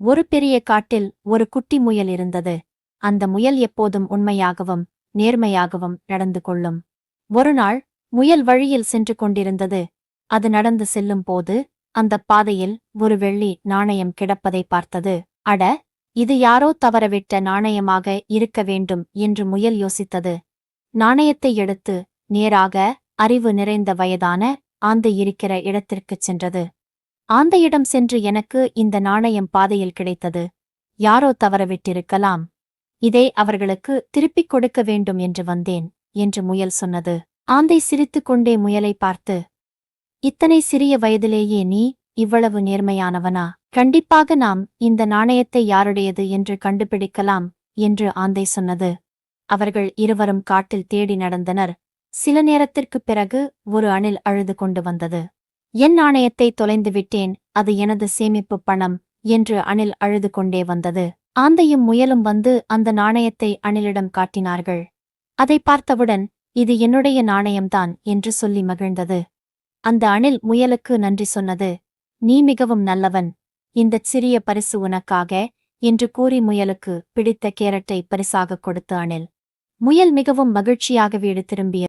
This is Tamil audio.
ஒரு பெரிய காட்டில் ஒரு குட்டி முயல் இருந்தது. அந்த முயல் எப்போதும் உண்மையாகவும் நேர்மையாகவும் நடந்து கொள்ளும். ஒருநாள் முயல் வழியில் சென்று கொண்டிருந்தது. அது நடந்து செல்லும் போது அந்தப் பாதையில் ஒரு வெள்ளி நாணயம் கிடப்பதை பார்த்தது. அட இது யாரோ தவறவிட்ட நாணயமாக இருக்க வேண்டும் என்று முயல் யோசித்தது. நாணயத்தை எடுத்து நேராக அறிவு நிறைந்த வயதான ஆந்தை இருக்கிற இடத்திற்குச் சென்றது. ஆந்தையிடம் சென்று எனக்கு இந்த நாணயம் பாதையில் கிடைத்தது. யாரோ தவறவிட்டிருக்கலாம். இதை அவர்களுக்கு திருப்பிக் கொடுக்க வேண்டும் என்று வந்தேன் என்று முயல் சொன்னது. ஆந்தை சிரித்துக் கொண்டே முயலை பார்த்து இத்தனை சிறிய வயதிலேயே நீ இவ்வளவு நேர்மையானவனா? கண்டிப்பாக நாம் இந்த நாணயத்தை யாருடையது என்று கண்டுபிடிக்கலாம் என்று ஆந்தை சொன்னது. அவர்கள் இருவரும் காட்டில் தேடி நடந்தனர். சில நேரத்திற்குப் பிறகு ஒரு அணில் அழுது கொண்டு வந்தது. என் நாணயத்தை தொலைந்து விட்டேன் அது எனது சேமிப்பு பணம் என்று அணில் அழுது கொண்டே வந்தது. ஆந்தையும் முயலும் வந்து அந்த நாணயத்தை அணிலிடம் காட்டினார்கள். அதை பார்த்தவுடன் இது என்னுடைய நாணயம்தான் என்று சொல்லி மகிழ்ந்தது. அந்த அணில் முயலுக்கு நன்றி சொன்னது. நீ மிகவும் நல்லவன். இந்தச் சிறிய பரிசு உனக்காக என்று கூறி முயலுக்கு பிடித்த கேரட்டை பரிசாக கொடுத்த அணில். முயல் மிகவும் மகிழ்ச்சியாக வீடு திரும்பிய